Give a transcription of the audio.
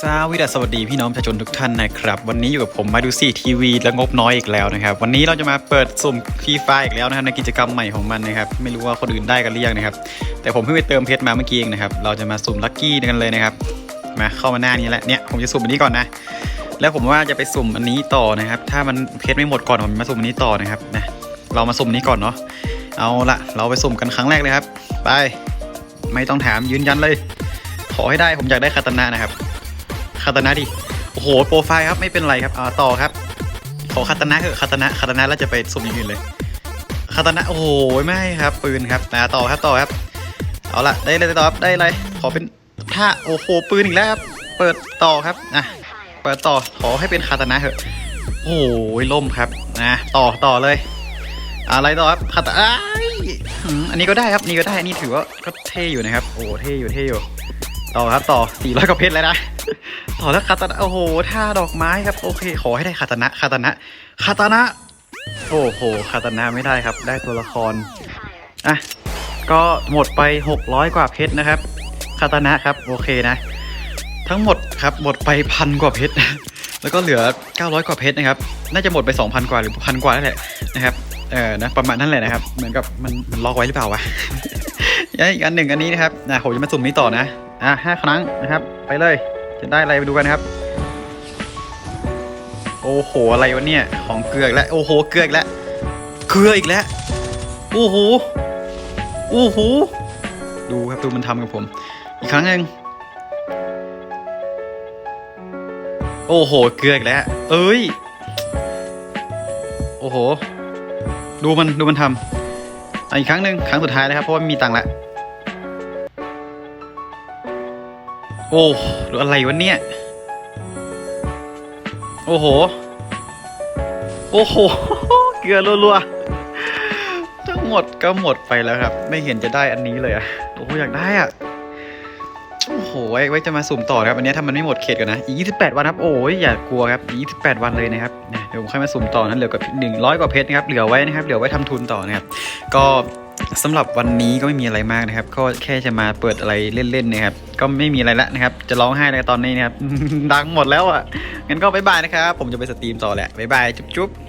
สวัสดีสวัสดีพี่น้องประชาชนทุกท่านนะครับ วันนี้อยู่กับผมมาดูซีทีวีและงบน้อยอีกแล้วนะครับ วันนี้เราจะมาเปิดสุ่มฟรีไฟอีกแล้วนะครับในกิจกรรมใหม่ของมันนะครับไม่รู้ว่าคนอื่นได้กันหรือยังนะครับ แต่ผมเพิ่งไปเติมเพชรมาเมื่อกี้เองนะครับเราจะมาสุ่มลัคกี้กันเลยนะครับมาเข้ามาหน้านี้แหละเนี่ยผมจะสุ่มอันนี้ก่อนนะ แล้วผมว่าจะไปสุ่มอันนี้ต่อนะครับ ถ้ามันเพชรไม่หมดก่อนผมมาสุ่มอันนี้ต่อนะครับนะเรามาสุ่มอันนี้ก่อนเนาะเอาละเราไปสุ่มกันครั้งแรกเลยครับ ไปไม่ต้องถามยืนยันเลย ขอให้ได้ผมอยากได้คาตานะนะครับาตนะดิ โอ้โห โปรไฟล์ครับไม่เป็นไรครับอ่าต่อครับ ขอคาตนะเถอะคาตนะคาตนะแล้วจะไปสุ่มอย่างอื่นเลยคาตนะโอ้โหไม่ครับปืนครับอ่าต่อครับต่อครับ เอาละได้เลยต่อครับได้อะไรขอเป็นท่าโอ้โหปืนอีกแล้วครับเปิดต่อครับอะเปิดต่อขอให้เป็นคาตนะเถอะโอ้โหล่มครับนะต่อต่อเลย อะไรต่อครับคาตาอ้ายอันนี้ก็ได้ครับนี่ก็ได้นี่ถือว่าก็เท่อยู่นะครับ โอ้เท่อยู่เท่อยู่ ต่อครับต่อ400กว่าเพชรเลยนะ ต่อแล้วคาตานะโอ้โหท่าดอกไม้ครับ โอเค ขอให้ได้คาตานะคาตานะคาตานะ โอ้โหคาตานะไม่ได้ครับ ได้ตัวละครอะก็หมดไป 600 กว่าเพชรนะครับคาตานะครับ โอเคนะ ทั้งหมดครับหมดไปพันกว่าเพชรแล้วก็เหลือ 900 กว่าเพชรนะครับ น่าจะหมดไป 2,000 กว่าหรือพันกว่านั่นแหละนะครับเออนะประมาณนั้นแหละนะครับ เหมือนกับมันมันล็อกไว้หรือเปล่าวะอีกอันหนึ่งอันนี้นะครับนะผมจะมาสุ่มนี้ต่อนะ อะห้าครั้งนะครับ ไปเลย จะได้อะไรไปดูกันนะครับ โอ้โห อะไรวะเนี่ย ของเกลืออีกแล้ว โอ้โห เกลืออีกแล้ว เกลืออีกแล้ว โอ้โห โอ้โห ดูครับดูมันทำกับผม อีกครั้งหนึ่งโอ้โห เกลืออีกแล้ว เอ้ย โอ้โห ดูมันดูมันทำอีกครั้งหนึ่งครั้งสุดท้ายนะครับ เพราะว่ามีตังค์และ โอ้หรืออะไรวะเนี่ย โอ้โห โอ้โห เกลือรัวๆทั้งหมดก็หมดไปแล้วครับ ไม่เห็นจะได้อันนี้เลยอะโอ้อยากได้อะโอ้โหไว้ไว้จะมาสุ่มต่อครับ อันนี้ถ้ามันไม่หมดเขตกันนะอีก28 วันครับ โอ้ยอย่ากลัวครับอีก28 วันเลยนะครับ เดี๋ยวผมค่อยมาสุ่มต่อนะเหลือกับ100กว่าเพชรนะครับ เหลือไว้นะครับ เหลือไว้ทำทุนต่อนะครับ ก็ สำหรับวันนี้ก็ไม่มีอะไรมากนะครับ ก็แค่จะมาเปิดอะไรเล่นๆนะครับ ก็ไม่มีอะไรละนะครับ จะร้องไห้ในตอนนี้นะครับ ดังหมดแล้วอะ งั้นก็บ๊ายบายนะครับ ผมจะไปสตรีมต่อแหละบ๊ายบาย จุ๊บๆ